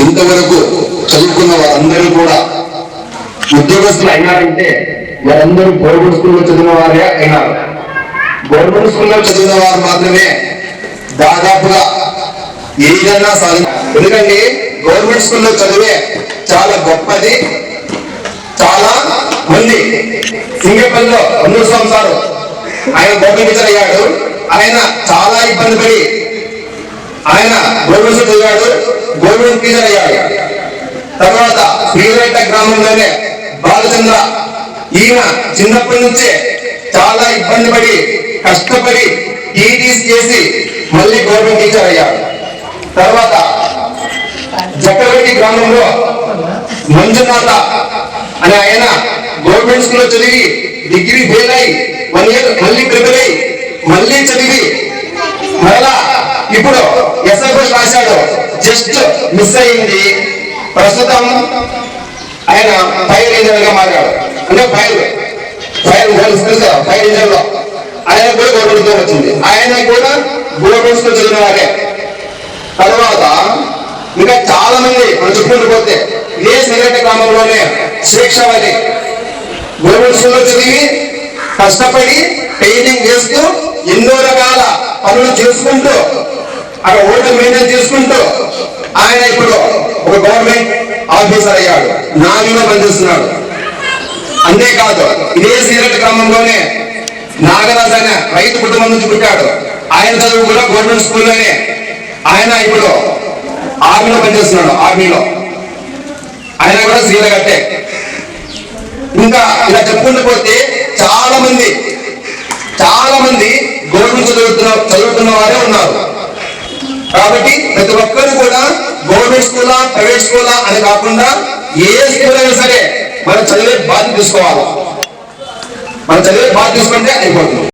ఇంతవరకు చదువుకున్న వారందరూ కూడా ఉద్యోగస్తులు అయినారంటే వారందరూ గవర్నమెంట్ స్కూల్లో చదివిన వారే అయినారు. గవర్నమెంట్ స్కూల్లో చదివిన వారు మాత్రమే దాదాపుగా ఏదైనా సాధన ఎందుకంటే గవర్నమెంట్ స్కూల్లో చదివే చాలా గొప్పది చాలా మంది సింగపల్లిలో అన్నూరు సంసారు ఆయన గవర్నమెంట్ టీచర్ అయ్యాడు ఆయన చాలా ఇబ్బంది పడి ఆయన గవర్నమెంట్ చదివాడు. తర్వాత శ్రీవేట గ్రామంలోనే బాలచంద్ర ఈయన చిన్నప్పటి నుంచే చాలా ఇబ్బంది పడి కష్టపడి టీటీస్ చేసి మళ్ళీ గవర్నమెంట్ టీచర్ అయ్యాడు తర్వాత జక్కరెడ్డి గ్రామంలో మంజునాథ అనే ఆయన గవర్నమెంట్ స్కూల్లో చదివి డిగ్రీ ఫెయిల్ అయి వన్ ఇయర్ మళ్ళీ ప్రిపేర్ అయి మళ్ళీ చదివి మరలా ఇప్పుడు ఎస్ఎఫ్ఎస్ రాశాడు జస్ట్ మిస్ అయింది. ప్రస్తుతం ఆయన ఫైర్ ఇంజనీర్గా మారాడు. అంటే ఫైర్ ఫైర్ తెలుసు? కదా ఫైర్ ఇంజనీర్లో ఆయన కూడా గవర్నమెంట్ ఉద్యోగం వచ్చింది. ఆయన కూడా గవర్నమెంట్ స్కూల్ చదివిన వారే. తర్వాత ఇంకా చాలా మంది మనం చెప్పుకుంటూ పోతే ఇదే సిగరెట్ గ్రామంలోనే శిక్షవని గవర్నమెంట్ స్కూల్లో చదివి కష్టపడి పెయింటింగ్ చేస్తూ ఎన్నో రకాల పనులు చేసుకుంటూ అక్కడ ఓటర్ మెయింటైన్ చేసుకుంటూ ఆయన ఇప్పుడు ఒక గవర్నమెంట్ ఆఫీసర్ అయ్యాడు. నాలుగులో పనిచేస్తున్నాడు. అంతేకాదు ఇదే సీరట్ గ్రామంలోనే నాగరాజు అనే రైతు కుటుంబం నుంచి పుట్టాడు. ఆయన చదువు కూడా గవర్నమెంట్ స్కూల్లోనే. ఆయన ఇప్పుడు ఆర్మీలో పనిచేస్తున్నాడు ఆర్మీలో. ఆయన కూడా శ్రీలగట్టే ఇంకా ఇలా చెప్పుకుంటూ పోతే చాలా మంది చాలా మంది గవర్నమెంట్ చదువుతున్న చదువుతున్న వారే ఉన్నారు. కాబట్టి ప్రతి ఒక్కరు స్కూలా ప్రైవేట్ స్కూలా అని కాకుండా ఏ స్కూల్ అయినా సరే మనం చదివే బాధ్యత తీసుకోవాలి. మనం చదివే బాధ్యత తీసుకుంటే అయిపోతుంది.